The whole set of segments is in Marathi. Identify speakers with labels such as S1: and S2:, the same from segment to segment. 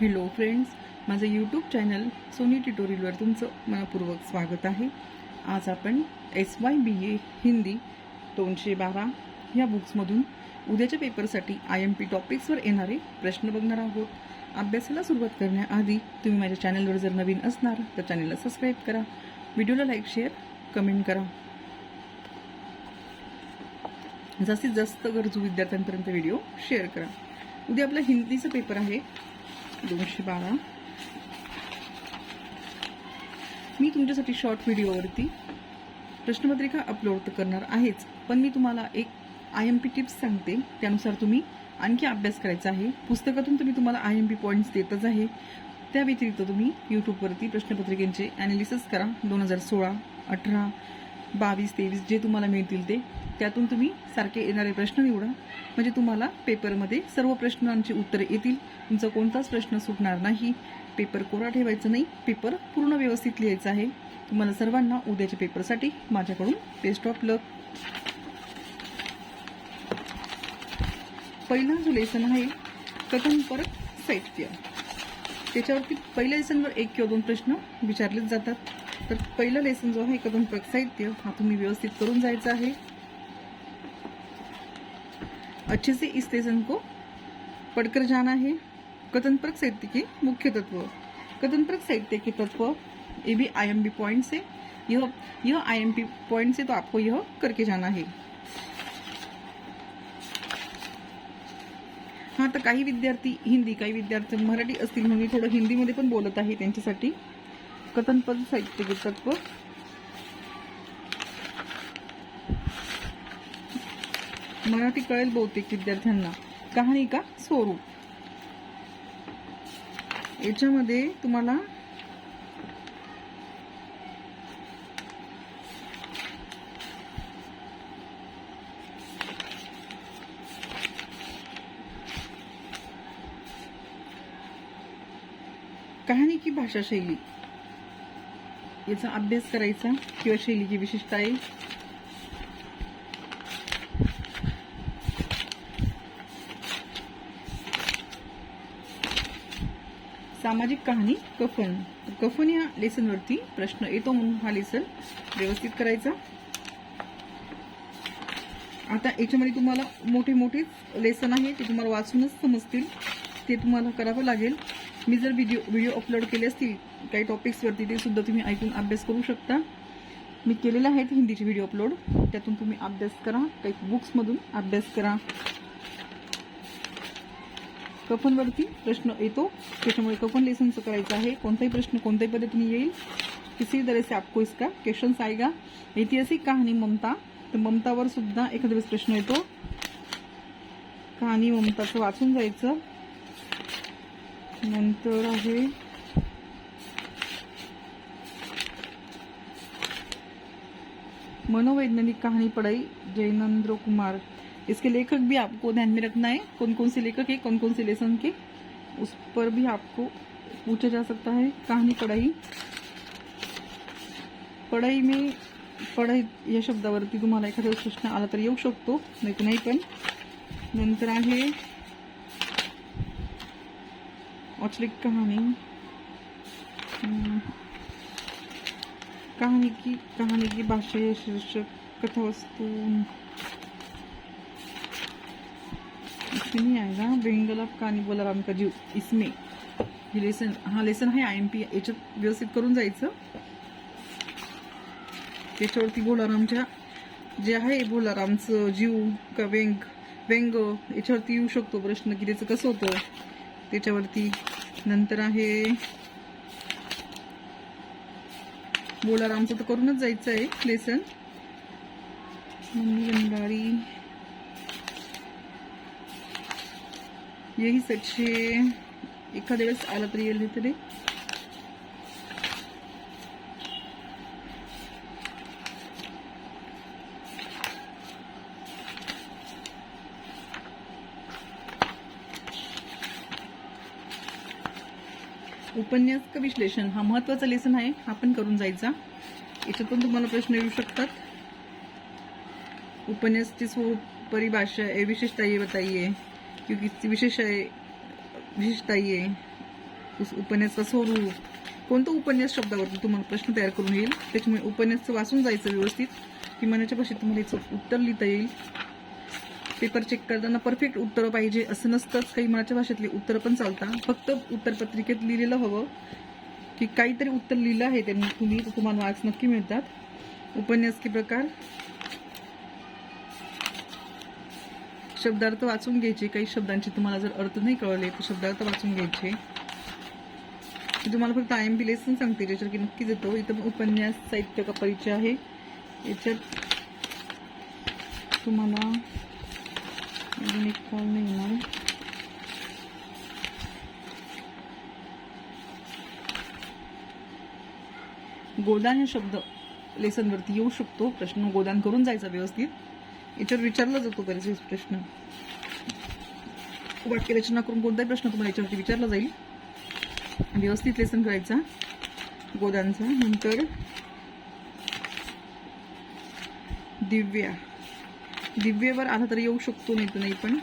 S1: हॅलो फ्रेंड्स माझं यूट्यूब चॅनल सोनी ट्युटोरियलवर तुमचं मनपूर्वक स्वागत आहे. आज आपण S Y B A Hindi दोनशे बारा या बुक्समधून उद्याच्या पेपरसाठी आय एम पी टॉपिक्सवर येणारे प्रश्न बघणार आहोत. अभ्यासाला सुरुवात करण्याआधी तुम्ही माझ्या चॅनलवर जर नवीन असणार तर चॅनलला सबस्क्राईब करा. व्हिडिओला लाईक शेअर कमेंट करा. जास्तीत जास्त गरजू विद्यार्थ्यांपर्यंत व्हिडिओ शेअर करा. उद्या आपला हिंदीचा पेपर आहे. दोनशे बारा. मी तुमच्यासाठी शॉर्ट व्हिडिओवरती प्रश्नपत्रिका अपलोड तर करणार आहेच पण मी तुम्हाला एक आय एम पी टिप्स सांगते. त्यानुसार तुम्ही आणखी अभ्यास करायचा आहे. पुस्तकातून तुम्ही तुम्हाला आय एम पी पॉईंट्स देतच आहे. त्या व्यतिरिक्त तुम्ही यूट्यूबवरती प्रश्नपत्रिकेचे ॲनालिसिस करा. दोन हजार सोळा अठरा बावीस तेवीस जे तुम्हाला मिळतील ते त्यातून तुम्ही सारखे येणारे प्रश्न निवडा. म्हणजे तुम्हाला पेपरमध्ये सर्व प्रश्नांची उत्तरे येतील. तुमचा कोणताच प्रश्न सुटणार नाही. पेपर कोरा ठेवायचा नाही. पेपर पूर्ण व्यवस्थित लिहायचा आहे. तुम्हाला सर्वांना उद्याच्या पेपरसाठी माझ्याकडून बेस्ट ऑफ लक पहिला जो लेसन आहे कथन परत साहित्य. त्याच्यावरती पहिल्या लेसनवर एक किंवा दोन प्रश्न विचारलेच जातात. तर पहिलं लेसन जो आहे कथन परत साहित्य हा तुम्ही व्यवस्थित करून जायचा आहे. अच्छे से इस लेसन को पढ़कर जाना है. कथन परक साहित्य के मुख्य तत्व. कथन परक साहित्य के तत्व ये भी आई एम बी पॉइंट से. यह यह आई एम बी पॉइंट से तो आपको यह करके जाना है. हां तर काही विद्यार्थी हिंदी काही विद्यार्थी मराठी असतील म्हणून मी थोडं हिंदीमध्ये पण बोलत आहे त्यांच्यासाठी. कथनपद साहित्य के मराठी कळेल बहुतेक विद्यार्थ्यांना. कहाणी का? स्वरूप. याच्यामध्ये तुम्हाला कहाणी की भाषा शैली याचा अभ्यास करायचा किंवा शैलीची विशेषता आहे. सामाजिक कहाणी कफन. कफन या लेसनवरती प्रश्न येतो म्हणून हा लेसन व्यवस्थित करायचा. आता याच्यामध्ये तुम्हाला मोठे मोठे लेसन आहे ते तुम्हाला वाचूनच समजतील. ते तुम्हाला करावं लागेल. मी जर व्हिडिओ व्हिडिओ अपलोड केले असतील काही टॉपिक्सवरती ते सुद्धा तुम्ही ऐकून अभ्यास करू शकता. मी केलेले आहेत हिंदीचे व्हिडिओ अपलोड त्यातून तुम्ही अभ्यास करा. काही बुक्समधून अभ्यास करा. कफनवरती प्रश्न येतो. त्याच्यामुळे कफन लेसनचं करायचं आहे. कोणताही प्रश्न कोणत्याही पद्धतीने येईल. किसी तरह से आपको इसका क्वेश्चन्स आएगा. ऐतिहासिक कहाणी ममता. तर ममतावर सुद्धा एखाद्या वेळेस प्रश्न येतो. कहाणी ममताचं वाचून जायचं. नंतर आहे मनोवैज्ञानिक कहानी पढ़ाई जैनेन्द्र कुमार. इसके लेखक भी आपको ध्यान में रखना है। कौन कौन से लेखक है कौन कौन से लेसन के उस पर भी आपको पूछा जा सकता है। कहानी पढ़ाई। पढ़ाई में पढ़ाई या शब्दावरती तुम्हाला एखादा प्रश्न आला तर येऊ शकतो नाही तर नाही पण. नंतर आहे औचलिक कहानी कहानी की कहानी की भाषा या शीर्षक कथा वस्तु इसमें नहीं आएगा बेंगल ऑफ कहानी बोलाराम का जीव इसमें हे लेसन हा लेसन आहे आय एम पी याच्यात व्यवस्थित करून जायचं त्याच्यावरती बोलारामच्या जे आहे बोलारामचं जीव का व्यंग व्यंग याच्यावरती येऊ शकतो प्रश्न की त्याचं कसं होतं त्याच्यावरती नंतर आहे बोलारामचं तर करूनच जायचं आहे लेसन मम्मी गंगारी यही सच्चे एखाद्या वेळेस आला तरी येईल तरी उपन्यास का विश्लेषण हा महत्त्वाचा लेसन आहे. हा पण करून जायचा. याच्यातून तुम्हाला प्रश्न येऊ शकतात. उपन्यासची स्वरूप परिभाषा आहे विशेषता ये बताइए क्योंकि विशेष आहे विशेषता ये उस- उपन्यासाचं स्वरूप. कोणतं उपन्यास शब्दावरती तुम्हाला प्रश्न तयार करून येईल? त्याच्यामुळे उपन्यासचं वाचून जायचं व्यवस्थित. की मनाच्या भाषेत तुम्हाला याचं उत्तर लिहिता येईल. पेपर चेक करताना परफेक्ट उत्तरं पाहिजे असं नसतंच काही मनाच्या भाषेतली उत्तरं पण चालतात फक्त उत्तरपत्रिकेत लिहिलेलं हवं. की काहीतरी उत्तर लिहिलं आहे त्यांनी तुम्ही तुम्हाला मार्क्स नक्की मिळतात. उपन्यास की प्रकार. शब्दार्थ वाचून घ्यायचे. काही शब्दांचे तुम्हाला जर अर्थ नाही कळले तर शब्दार्थ वाचून घ्यायचे. मी तुम्हाला फक्त आय एम पी लेसन सांगते ज्याच्यावर की नक्कीच येतो. इथं उपन्यास साहित्य का परिचय आहे. याच्यात तुम्हाला अजून एक कॉल नाही गोदान हा शब्द लेसनवरती येऊ शकतो. प्रश्न गोदान करून जायचा व्यवस्थित. याच्यावर विचारला जातो बरेच प्रश्न. प्रश्न वाक्यरचना करून कोणताही प्रश्न तुम्हाला याच्यावरती विचारला जाईल. व्यवस्थित लेसन करायचा. गोदानचा नंतर दिव्या. दिव्यवर आला तर येऊ शकतो नाही तर नाही पण.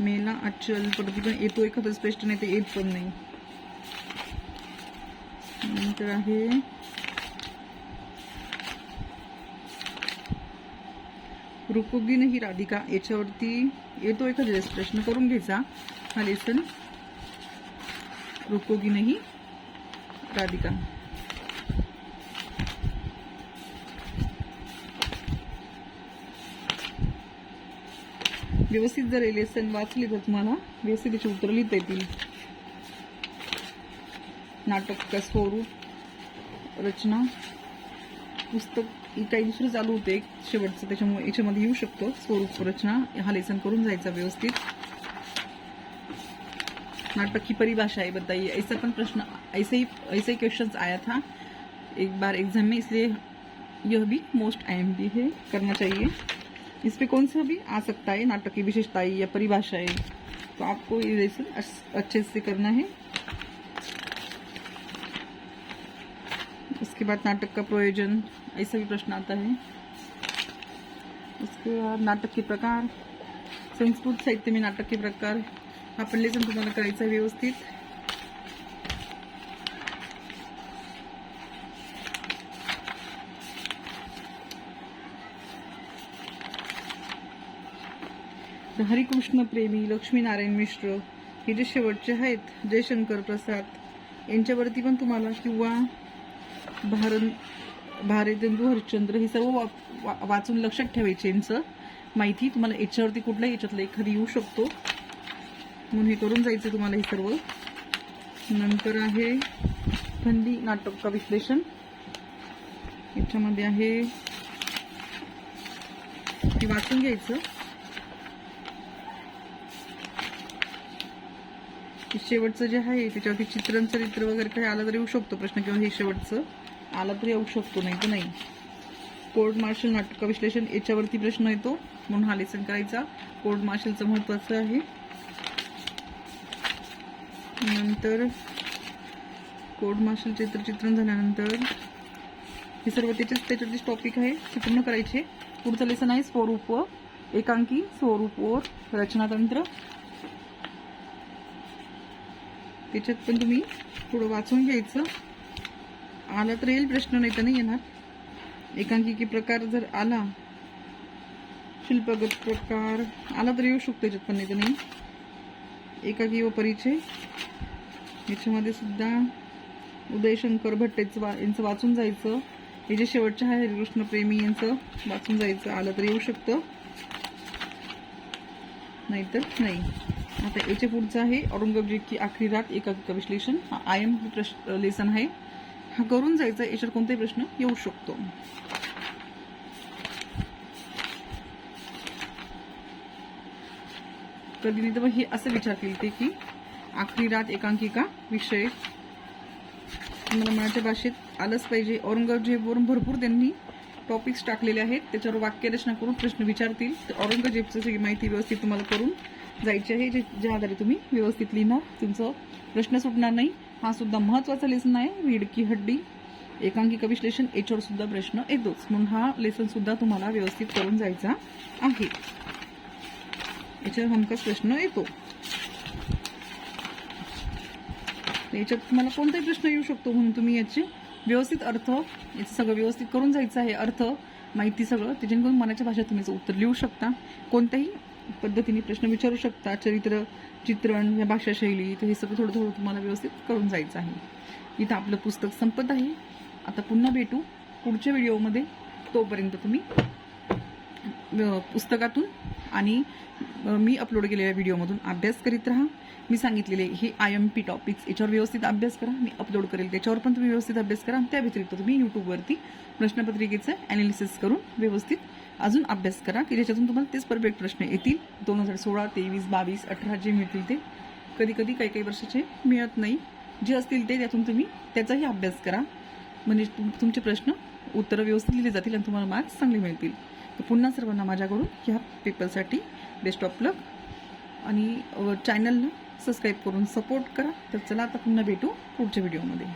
S1: मेला अचल परत पण येतो एखादं स्पष्ट नाही ते येत पण नाही. नंतर आहे. रुकुगीन ही राधिका याच्यावरती येतो एखादं प्रश्न करून घ्यायचा हा लेसन रुकोगी नाही राधिका. व्यवस्थित जर लेसन वाचली तर तुम्हाला व्यवस्थित त्याची उत्तरं लिहिता येतील. नाटक स्वरूप रचना पुस्तक काही दुसरं चालू होते एक शेवटचं त्याच्यामुळे याच्यामध्ये येऊ शकतो. स्वरूप रचना हा लेसन करून जायचा व्यवस्थित. नाटक की परिभाषा है, बताइए। ऐसा पण प्रश्न, ऐसे ही ऐसे ही क्वेश्चन आया था। एक बार एग्ज़ाम में, इसलिए यह भी मोस्ट आई है, करना चाहिए। इस पर कौन सा भी आ सकता है, नाटक की विशेषताएँ या परिभाषाएँ? तो आपको ये लेसन अच्छे से करना है। उसके बाद नाटक का प्रयोजन, ऐसा भी प्रश्न आता है। उसके बाद नाटक के प्रकार, संस्कृत साहित्य में नाटक के प्रकार। आपण लेसन तुम्हाला करायचं व्यवस्थित. हरिकृष्ण प्रेमी लक्ष्मीनारायण मिश्र हे जे शेवटचे आहेत जयशंकर प्रसाद यांच्यावरती पण तुम्हाला किंवा भारत भारतेंदू हरिश्चंद्र हे सर्व वा, वा, वाचून लक्षात ठेवायचे यांचं माहिती. तुम्हाला याच्यावरती कुठल्याही याच्यातलं एखादी येऊ शकतो. म्हणून हे करून जायचं तुम्हाला हे सर्व. नंतर आहे थंडी नाटक का विश्लेषण. याच्यामध्ये आहे ते वाचून घ्यायचं. शेवटचं जे आहे त्याच्यावरती चित्रण चरित्र वगैरे काही आलं तर येऊ शकतो प्रश्न किंवा हे शेवटचं. आला तर येऊ शकतो नाही तर नाही. कोर्ट मार्शल नाटक विश्लेषण याच्यावरती प्रश्न येतो म्हणून हा लेसन करायचा. कोर्ट मार्शलचं महत्वाचं आहे. नंतर कोड मार्शल चित्रचित्रण झाल्यानंतर हे सर्व त्याच्याच त्याच्यावरतीच टॉपिक आहे ते पूर्ण करायचे. पुढचं लेसन आहे स्वरूप व एकांकी स्वरूप व रचनातंत्र. त्याच्यात पण तुम्ही थोडं वाचून घ्यायचं. आला तर येईल प्रश्न नाही तर नाही येणार. एकांकिकी प्रकार जर आला शिल्पगत प्रकार आला तर येऊ शकतो त्याच्यात पण नाही तर नाही. एकाकी व परिचय. याच्यामध्ये सुद्धा उदयशंकर भट्ट वा यांचं वाचून जायचं. हे जे शेवटचे आहे हरिकृष्ण प्रेमी यांचं वाचून जायचं. आलं तर येऊ शकतं. नाहीतर नाही. आता याच्या पुढचं आहे औरंगजेब की आखरी रात एकाकिका विश्लेषण. हा आय एम प्रश्न लेसन आहे. हा करून जायचा याच्यावर कोणताही प्रश्न येऊ शकतो. कधी नाही तर मग हे असं विचारतील ते की आखरी रात एकांकिका विषय. मला मराठी भाषेत आलंच पाहिजे. औरंगजेबवरून भरपूर त्यांनी टॉपिक्स टाकलेले आहेत. त्याच्यावर वाक्यरचना करून प्रश्न विचारतील. तर औरंगजेबचं सगळी माहिती व्यवस्थित तुम्हाला करून जायची आहे. जे ज्या आधारे तुम्ही व्यवस्थित लिहिणार तुमचं प्रश्न सुटणार नाही. हा सुद्धा महत्त्वाचा लेसन आहे. रीड की हड्डी एकांकिका विश्लेषण याच्यावर सुद्धा प्रश्न येतोच. म्हणून हा लेसन सुद्धा तुम्हाला व्यवस्थित करून जायचा आहे. याच्यावर हमखास प्रश्न येतो. याच्यात तुम्हाला कोणताही प्रश्न येऊ शकतो म्हणून तुम्ही याचे व्यवस्थित अर्थ याचं सगळं व्यवस्थित करून जायचं आहे. अर्थ माहिती सगळं त्याच्याकडून मनाच्या भाषेत तुम्ही याचं उत्तर लिहू शकता. कोणत्याही पद्धतीने प्रश्न विचारू शकता. चरित्र चित्रण या भाषाशैली तर हे सगळं थोडं थोडं तुम्हाला व्यवस्थित करून जायचं आहे. इथं आपलं पुस्तक संपत आहे. आता पुन्हा भेटू. पुढच्या व्हिडिओमध्ये तोपर्यंत तुम्ही पुस्तकातून आणि मी अपलोड केलेल्या व्हिडिओमधून अभ्यास करीत राहा. मी सांगितलेले हे आय एम पी टॉपिक्स याच्यावर व्यवस्थित अभ्यास करा. मी अपलोड करेल त्याच्यावर पण तुम्ही व्यवस्थित अभ्यास करा. त्या व्यतिरिक्त तुम्ही यूट्यूबवरती प्रश्नपत्रिकेचं ॲनालिसिस करून व्यवस्थित अजून अभ्यास करा की ज्याच्यातून तुम्हाला तेच परफेक्ट प्रश्न येतील. दोन हजार सोळा तेवीस बावीस अठरा जे मिळतील ते. कधी कधी काही काही वर्षाचे मिळत नाही. जे असतील ते त्यातून तुम्ही त्याचाही अभ्यास करा. म्हणजे तुम तुमचे प्रश्न उत्तरं व्यवस्थित लिहिले जातील आणि तुम्हाला मार्क्स चांगले मिळतील. तर पुन्हा सर्वांना माझ्याकडून ह्या पेपरसाठी बेस्ट ऑफ लक आणि चॅनलला सबस्क्राईब करून सपोर्ट करा. तर चला आता पुन्हा भेटू पुढच्या व्हिडिओमध्ये